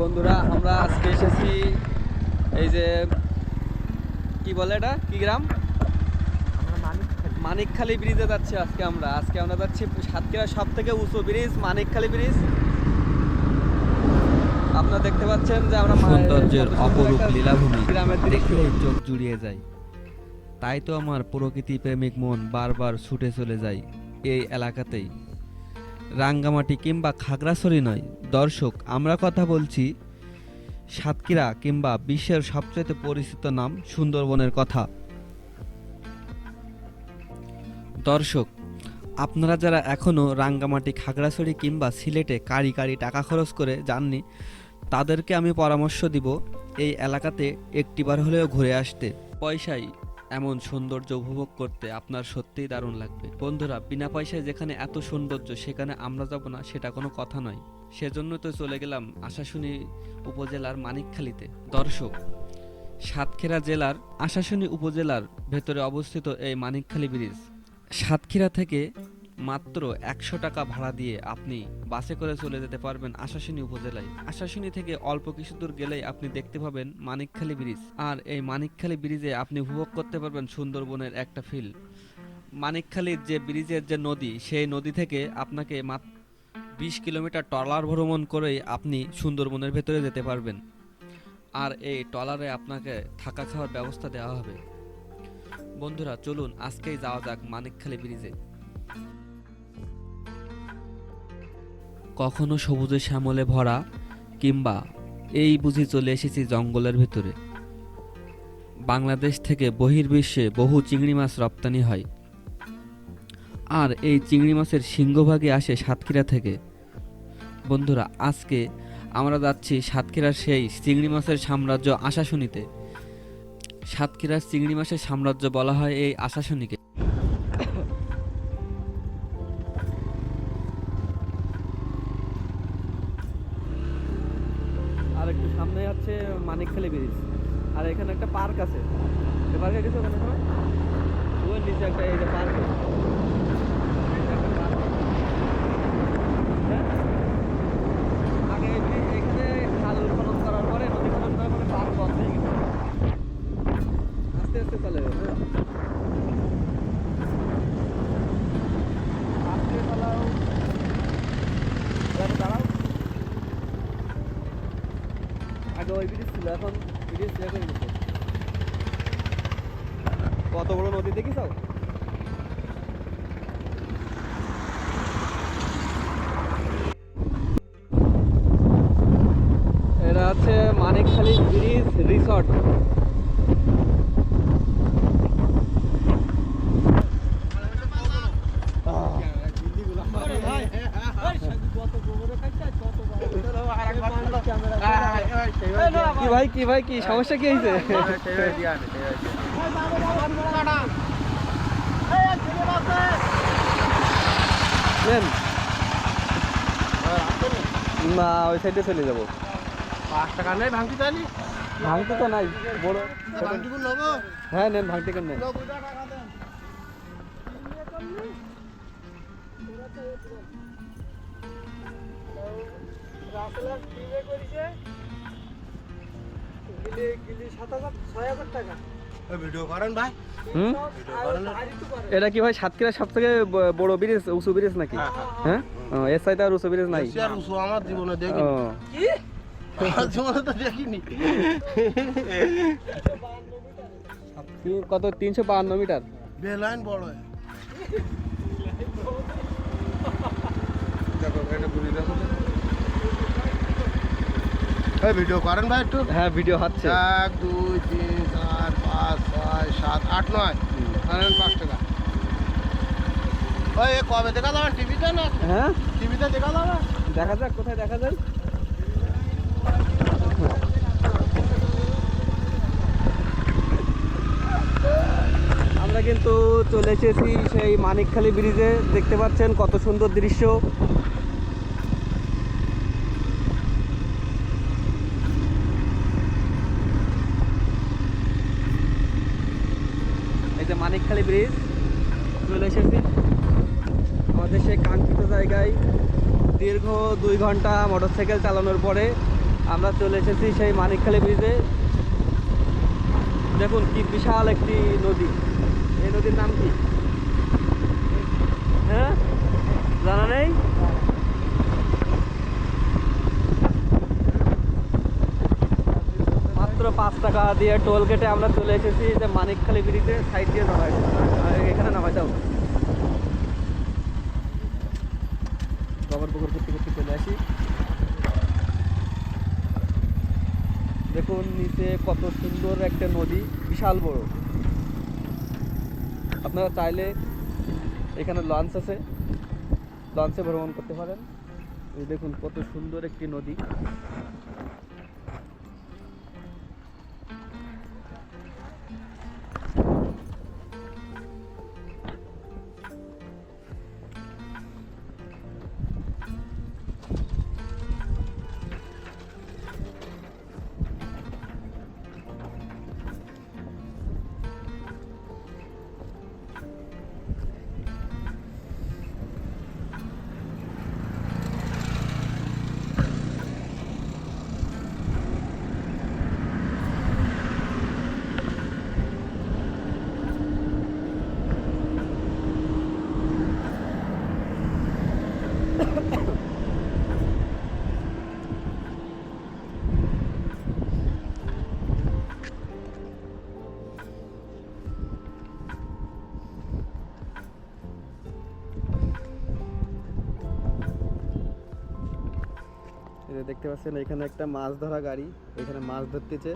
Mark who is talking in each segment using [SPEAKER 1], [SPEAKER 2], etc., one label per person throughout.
[SPEAKER 1] বন্ধুরা আমরা আজকে এসেছি এই যে কি বলে এটা কি গ্রাম মানিকখালী ব্রিজে যাচ্ছি আজকে আমরা আজকে আমরা যাচ্ছি সাতক্ষীরা সব থেকে উঁচু ব্রিজ মানিকখালী ব্রিজ আপনারা দেখতে পাচ্ছেন যে আমরা সৌন্দর্যের অপরূপ লীলাভূমি গ্রামের দেখে চোখ জুড়িয়ে যায় তাই তো আমার প্রকৃতি প্রেমিক মন বারবার ছুটে চলে যায় এই এলাকাতেই রাঙ্গামাটি কিংবা খাগড়াছড়ি নয় দর্শক আমরা কথা বলছি সাতক্ষীরা কিংবা বিশ্বের সবচেয়ে পরিচিত নাম সুন্দরবনের কথা দর্শক আপনারা যারা এখনও রাঙ্গামাটি খাগড়াছড়ি কিংবা সিলেটে কারি কারি টাকা খরচ করে যাননি তাদেরকে আমি পরামর্শ দিব এই এলাকাতে একটিবার হলেও ঘুরে আসতে পয়সায় এমন সৌন্দর্য উপভোগ করতে আপনার সত্যিই দারুণ লাগবে বন্ধুরা বিনা পয়সায় যেখানে এত সৌন্দর্য সেখানে আমরা যাব না সেটা কোনো কথা নয় সেজন্য তো চলে গেলাম আশাশুনি উপজেলার মানিকখালীতে দর্শক সাতক্ষীরা জেলার আশাশুনি উপজেলার ভেতরে অবস্থিত এই মানিকখালী ব্রিজ সাতক্ষীরা থেকে মাত্র একশো টাকা ভাড়া দিয়ে আপনি বাসে করে চলে যেতে পারবেন আশাসিনী উপজেলায় আশাসিনী থেকে অল্প কিছু দূর গেলেই আপনি দেখতে পাবেন মানিকখালী ব্রিজ আর এই মানিকখালী ব্রিজে আপনি উপভোগ করতে পারবেন সুন্দরবনের একটা ফিল মানিকখালীর যে ব্রিজের যে নদী সেই নদী থেকে আপনাকে মাত্র বিশ কিলোমিটার ট্রলার ভ্রমণ করেই আপনি সুন্দরবনের ভেতরে যেতে পারবেন আর এই ট্রলারে আপনাকে থাকা খাওয়ার ব্যবস্থা দেওয়া হবে বন্ধুরা চলুন আজকেই যাওয়া যাক মানিকখালী ব্রিজে কখনো সবুজে শ্যামলে ভরা কিংবা এই বুঝি চলে এসেছি জঙ্গলের ভেতরে বাংলাদেশ থেকে বহির্বিশ্বে বহু চিংড়ি মাছ রপ্তানি হয় আর এই চিংড়ি মাছের সিংহভাগে আসে সাতক্ষীরা থেকে বন্ধুরা আজকে আমরা যাচ্ছি সাতক্ষীরার সেই চিংড়ি মাছের সাম্রাজ্য আশাশুনিতে সাতক্ষীরার চিংড়ি মাছের সাম্রাজ্য বলা হয় এই আশাশুনিকে ছেলে বেরিয়েছে আর এখানে একটা পার্ক আছে পার্কে গেছে ওখানে ওই নিচে একটা এই যে পার্ক তো ওই ব্রিজ ছিল এখন ব্রিজ শেষ হয়ে গেছে কত বড় নদী দেখিস ভাই কি ভাই কি সমস্যা কি হয়েছে না ওই সাইডে চলে যাবো পাঁচ টাকা নেই ভাঙতি তাহলে ভাঙতে তো নাই হ্যাঁ নেন ভাঙতে কেন নেন রাসেলার করিছে এটা কি ভাই সাতক্ষীরা সব থেকে বড় ব্রিজ উঁচু ব্রিজ নাকি হ্যাঁ, হ্যাঁ, হ্যাঁ।, হ্যাঁ? এর সাইতে আর উঁচু ব্রিজ নাই আমার জীবনে দেখিনি কত তিনশো বাহান্ন মিটার বড় দেখো ভিডিও করেন ভাই একটু হ্যাঁ ভিডিও হচ্ছে এক দুই তিন চার পাঁচ ছয় সাত আট নয় ধরেন পাঁচ টাকা ওই কবে দেখা যাবে টিভিতে না হ্যাঁ টিভিতে দেখা যাবে দেখা যাক কোথায় দেখা যাক আমরা কিন্তু চলে এসেছি সেই মানিকখালী ব্রিজে দেখতে পাচ্ছেন কত সুন্দর দৃশ্য বাঁশখালী ব্রিজ চলে এসেছি আমাদের সেই কাঙ্ক্ষিত জায়গায় দীর্ঘ দুই ঘন্টা মোটরসাইকেল চালানোর পরে আমরা চলে এসেছি সেই মানিকখালি ব্রিজে দেখুন কি বিশাল একটি নদী এই নদীর নাম কি হ্যাঁ জানা নেই পাঁচ টাকা দিয়ে টোল কেটে আমরা চলে এসেছি যে মানিকখালি ব্রিজে সাইড দিয়ে নামাই এখানে নামাই যাবো করতে করতে চলে আসি দেখুন নিচে কত সুন্দর একটা নদী বিশাল বড় আপনারা চাইলে এখানে লঞ্চ আছে লঞ্চে ভ্রমণ করতে পারেন দেখুন কত সুন্দর একটি নদী দেখতে পাচ্ছেন এখানে একটা মাছ ধরা গাড়ি এখানে মাছ ধরতেছে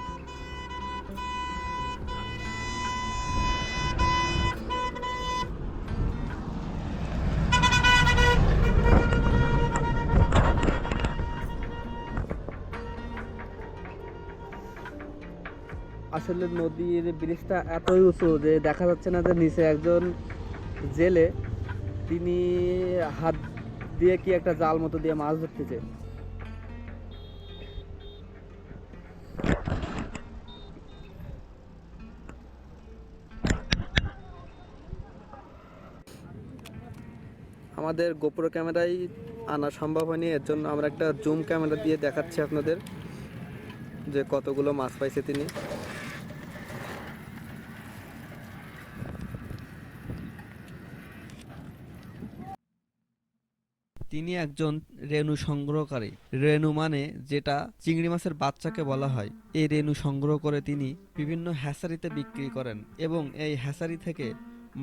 [SPEAKER 1] আসলে নদীর ব্রিজটা এতই উঁচু যে দেখা যাচ্ছে না যে নিচে একজন জেলে তিনি হাত দিয়ে কি একটা জাল মতো দিয়ে মাছ ধরতেছে আমাদের গোপুরো ক্যামেরায় আনা সম্ভব হয়নি এর জন্য আমরা একটা জুম ক্যামেরা দিয়ে দেখাচ্ছি আপনাদের যে কতগুলো মাছ পাইছে তিনি তিনি একজন রেণু সংগ্রহকারী রেণু মানে যেটা চিংড়ি মাছের বাচ্চাকে বলা হয় এই রেণু সংগ্রহ করে তিনি বিভিন্ন হ্যাসারিতে বিক্রি করেন এবং এই হ্যাসারি থেকে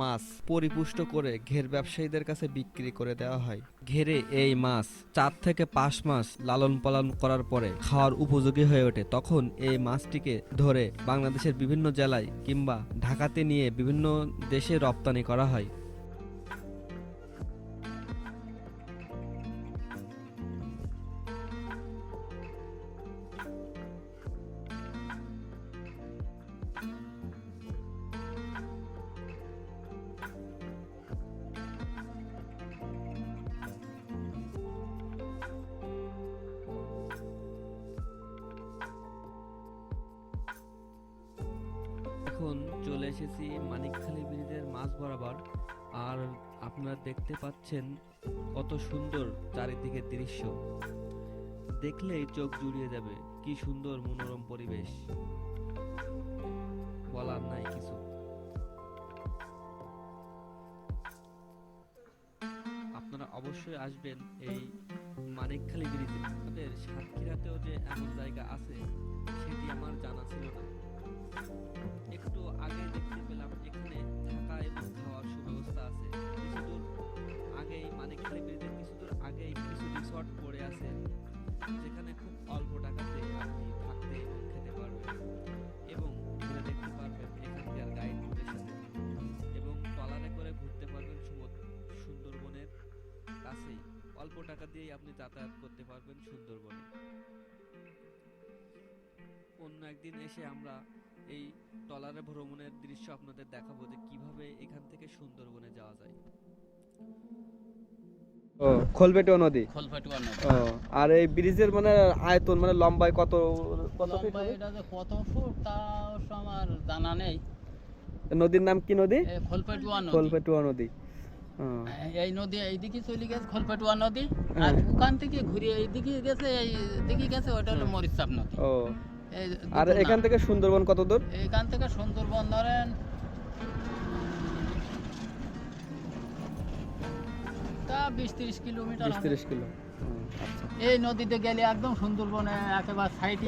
[SPEAKER 1] মাছ পরিপুষ্ট করে ঘের ব্যবসায়ীদের কাছে বিক্রি করে দেওয়া হয় ঘেরে এই মাছ চার থেকে পাঁচ মাস লালন পালন করার পরে খাওয়ার উপযোগী হয়ে ওঠে তখন এই মাছটিকে ধরে বাংলাদেশের বিভিন্ন জেলায় কিংবা ঢাকাতে নিয়ে বিভিন্ন দেশে রপ্তানি করা হয় এখন চলে এসেছি মানিকখালী ব্রিজের মাছ বরাবর আর আপনারা দেখতে পাচ্ছেন কত সুন্দর চারিদিকে দৃশ্য দেখলেই চোখ জুড়িয়ে যাবে কি সুন্দর মনোরম পরিবেশ বলার নাই কিছু আপনারা অবশ্যই আসবেন এই মানিকখালী ব্রিজে আমাদের সাতক্ষীরাতেও যে এমন জায়গা আছে সেটি আমার জানা ছিল না একটু আগে দেখতে পেলাম এখানে থাকা এবং খাওয়ার সুব্যবস্থা আছে কিছুদূর আগেই মানে খালি ব্রিজের কিছুদূর আগেই কিছু রিসর্ট পড়ে আছে যেখানে খুব অল্প টাকাতে আপনি থাকতে এবং খেতে পারবেন এবং ঘুরে দেখতে পারবেন এখানকার গাইডদের সাথে এবং টলারে করে ঘুরতে পারবেন সুন্দরবনের কাছেই অল্প টাকা দিয়েই আপনি যাতায়াত করতে পারবেন সুন্দরবনে অন্য একদিন এসে আমরা এই টলারে ভ্রমণের দৃশ্য আপনাদের দেখাবো যে কিভাবে এখান থেকে সুন্দরবনে যাওয়া যায় ও খোলবেটুয়া নদী খোলবেটুয়া নদী ও আর এই ব্রিজের মানে আয়তন মানে লম্বায় কত কত ফিট এটা যে কত ফুট তা আমার জানা নেই নদীর নাম কি নদী খোলপেটুয়া নদী খোলপেটুয়া নদী এই নদী এইদিকে চলে গেছে খোলপেটুয়া নদী হ্যাঁ। আর ওখান থেকে ঘুরে এইদিকে গেছে এইদিকে গেছে ওটা হলো মরিচাপ নদী ও আর এখান থেকে সুন্দরবন কত দূর এখান থেকে সুন্দরবন ধরেন তা বিশ কিলোমিটার বিশ কিলো এই নদীতে গেলে একদম সুন্দরবনে একেবারে সাইডে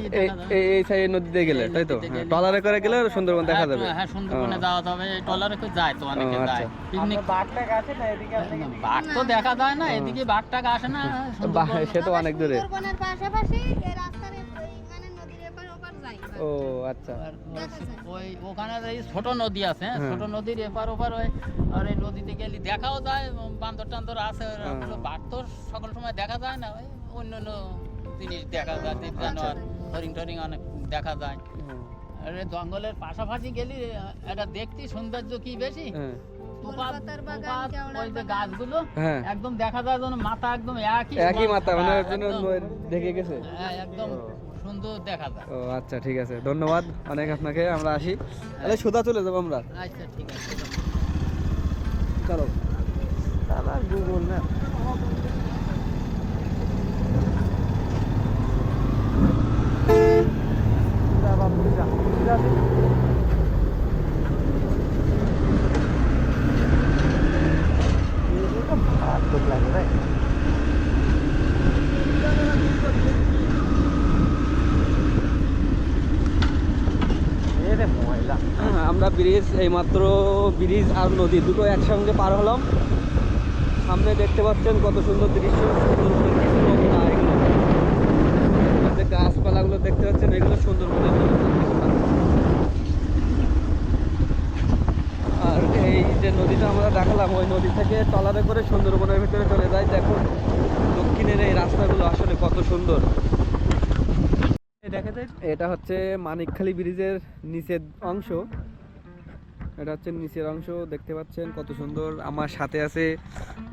[SPEAKER 1] এই সাইডে নদীতে গেলে তাই তো হ্যাঁ, টলারে করে গেলে হ্যাঁ, সুন্দরবন দেখা হ্যাঁ, যাবে হ্যাঁ সুন্দরবনে যাওয়া যাবে টলারে করে যায় তো অনেকে যায় আচ্ছা। পিকনিক বাঘটাক আসে না এদিকে বাঘ তো দেখা যায় না এদিকে বাঘটাক আসে না সে তো অনেক দূরে সুন্দরবনের পাশাপাশি এই রাস্তা ও আচ্ছা ওই ওখানে ছোট নদী আছে হ্যাঁ, হ্যাঁ। ছোট নদীর এপার ওপার হয় আর এই নদীতে গেলে দেখাও যায় বান্দর টান্দর আছে হ্যাঁ। বাঘ তো সকল সময় দেখা যায় না ওই অন্য অন্য জিনিস দেখা যায় জীব আচ্ছা। জানোয়ার হরিং টরিং অনেক দেখা যায় আরে জঙ্গলের পাশাপাশি গেলি এটা দেখতে সৌন্দর্য কি বেশি গাছগুলো একদম দেখা যায় মাথা একদম একই একই মাথা মানে দেখে গেছে একদম সুন্দর দেখা যায় ও আচ্ছা ঠিক আছে ধন্যবাদ অনেক আপনাকে আমরা আসি তাহলে সোজা চলে যাবো আমরা আচ্ছা ঠিক আছে চলো গুগল না ব্রিজ এইমাত্র ব্রিজ আর নদী দুটো একসঙ্গে পার হলাম সামনে দেখতে পাচ্ছেন কত সুন্দর দৃশ্য সুন্দর কিছু এগুলো যে গাছপালাগুলো দেখতে পাচ্ছেন এগুলো সুন্দরবনের আর এই যে নদীটা আমরা রাখলাম ওই নদী থেকে টলারে করে সুন্দরবনের ভিতরে চলে যাই দেখুন দক্ষিণের এই রাস্তাগুলো আসলে কত সুন্দর এটা হচ্ছে মানিকখালী ব্রিজের নিচের অংশ এটা হচ্ছে নিচের অংশ দেখতে পাচ্ছেন কত সুন্দর আমার সাথে আছে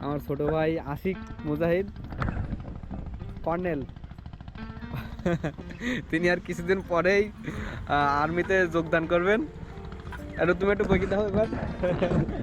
[SPEAKER 1] আমার ছোট ভাই আশিক মুজাহিদ কর্নেল তিনি আর কিছুদিন পরেই আর্মিতে যোগদান করবেন এটা তুমি একটু বই দাও এবার